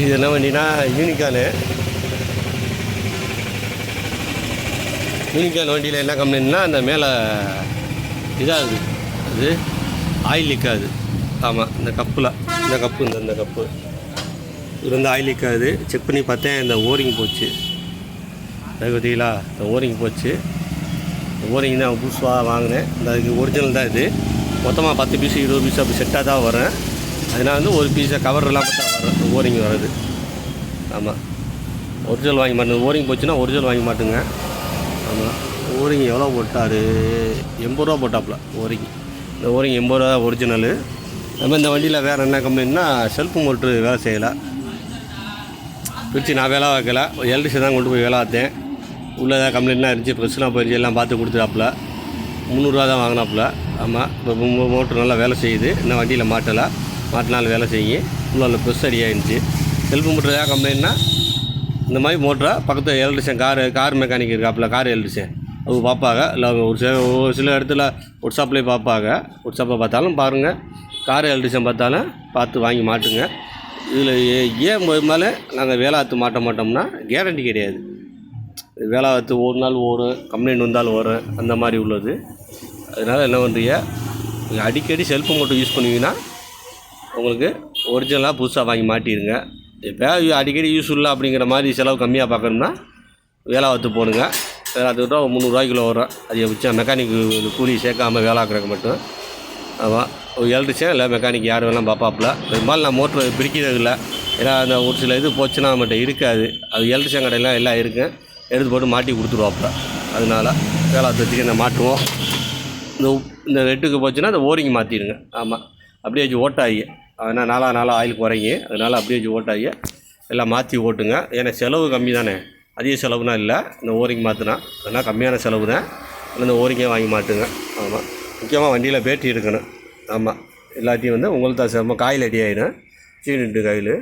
இது என்ன வண்டினா Unicorn unicorn வண்டியில் என்ன கம்பெனின்னா அந்த மேலே இதாகுது. அது ஆயில் லீக்காகுது ஆமாம் இந்த கப்பில். இந்த கப்பு இந்த இந்த கப்பு. இது வந்து ஆயில் லீக்காகுது செக் பண்ணி பார்த்தேன் இந்த ஓரிங் போச்சு. அது பார்த்தீங்களா இந்த ஓரிங் போச்சு. இந்த ஓரிங் தான் புதுசாக வாங்கினேன். இந்த அதுக்கு ஒரிஜினல் தான் இது. மொத்தமாக பத்து பீஸு இருபது பீஸ் அப்படி செட்டாக தான் வரேன் அதனால் வந்து ஒரு பீஸை கவர் இல்லாமல் தான் வரும் ஓரிங் வர்றது. ஆமாம் ஒரிஜினல் வாங்கி மாட்டேங்க. ஓரிங் போச்சுன்னா ஒரிஜினல் வாங்கி மாட்டுங்க. ஆமாம் ஓரிங் எவ்வளோ போட்டார்? எண்பது ரூபா போட்டாப்புல ஓரிங் இந்த ஓரிங் எண்பது ரூபா ஒரிஜினலு நம்ம இந்த வண்டியில் வேறு என்ன கம்பெனின்னா செல்ஃப் மோட்ரு வேலை செய்யலை. பிரித்து நான் வேலை வைக்கல எல்டிசி தான் கொண்டு போய் வேலை பார்த்தேன். உள்ளே ஏதாவது கம்ப்ளைண்ட்லாம் இருந்துச்சு. ப்ரெஸ்லாம் போயிடுச்சு எல்லாம் பார்த்து கொடுத்துட்டாப்புல. முந்நூறுரூவா தான் வாங்கினாப்புல. ஆமாம் இப்போ மோட்ரு நல்லா வேலை செய்யுது. இன்னும் வண்டியில் மாட்டலை. மாட்டினாலும் வேலை செய்யும் உள்ள ப்ரெஸ் அடியாயிருந்துச்சு செல்ஃப் மோட்ரு ஏதாவது கம்ப்ளைண்ட்னா இந்த மாதிரி மோட்டரை பக்கத்தில் எலக்ட்ரிஷியன் கார் கார் மெக்கானிக் இருக்காப்புல கார் எலக்ட்ரிஷியன் அவங்க பார்ப்பாங்க. இல்லை ஒரு சில ஒரு சில இடத்துல ஒர்க் ஷாப்லேயே பார்ப்பாங்க. ஒர்க் ஷாப்பை பார்த்தாலும் பாருங்கள் கார் எலக்ட்ரிஷியன் பார்த்தாலும் பார்த்து வாங்கி மாட்டுங்க. இதில் ஏன் மேலே நாங்கள் வேலாத்து மாட்ட மாட்டோம்னா கேரண்டி கிடையாது. வேலாத்து ஒரு நாள் ஓடும் கம்ப்ளைண்ட் வந்தாலும் வரும் அந்த மாதிரி உள்ளது. அதனால் என்ன பண்ணுறீங்க நீங்கள் அடிக்கடி செல்ஃபை மட்டும் யூஸ் பண்ணுவீங்கன்னா உங்களுக்கு ஒரிஜினலாக புதுசாக வாங்கி மாட்டிடுங்க. எப்போ அடிக்கடி யூஸ் இல்லை அப்படிங்கிற மாதிரி செலவு கம்மியாக பார்க்கணும்னா வேலாவத்து போடுங்க. வேலாத்து ஒரு முந்நூறுரூவாய்க்கு வரும். அது வச்சா மெக்கானிக் கூலி சேர்க்காம வேலாக்குறதுக்கு மட்டும். ஆமாம் ஒரு எலக்ட்ரிஷியன் இல்லை மெக்கானிக் யார் வேணாலும் பார்ப்பாப்பில். பெரும்பாலும் நான் மோட்ரு பிடிக்கிறது இல்லை. ஏன்னா அந்த ஒரு சில இது போச்சுன்னா நம்மகிட்ட இருக்காது. அது எலக்ட்ரிஷியன் கடையெல்லாம் எல்லாம் இருக்குது எடுத்து போட்டு மாட்டி கொடுத்துருவாப்புல. அதனால வேலாத்து வச்சுக்க நான் மாட்டுவோம். இந்த இந்த ரெட்டுக்கு போச்சுன்னா அந்த ஓரிங் மாற்றிடுங்க ஆமாம் அப்படியே வச்சு ஓட்டாயி அதனால் நாலா நாளாக ஆயில் குறைங்க அதனால் அப்படியே வச்சு ஓட்டாயி எல்லாம் மாற்றி ஓட்டுங்க. ஏன்னா செலவு கம்மி தானே. அதிக செலவுனா இல்லை. இந்த ஓரிங் மாற்றினா அதனால் கம்மியான செலவு தான். இந்த ஓரிங்கே வாங்கி மாட்டுங்க. ஆமாம் முக்கியமாக வண்டியில் பேட்டரி இருக்கணும் ஆமாம் எல்லாத்தையும் வந்து உங்களுக்கு தான் சிரமம் காயில் அடி ஆகிடும் சீனிட்டு காயில்.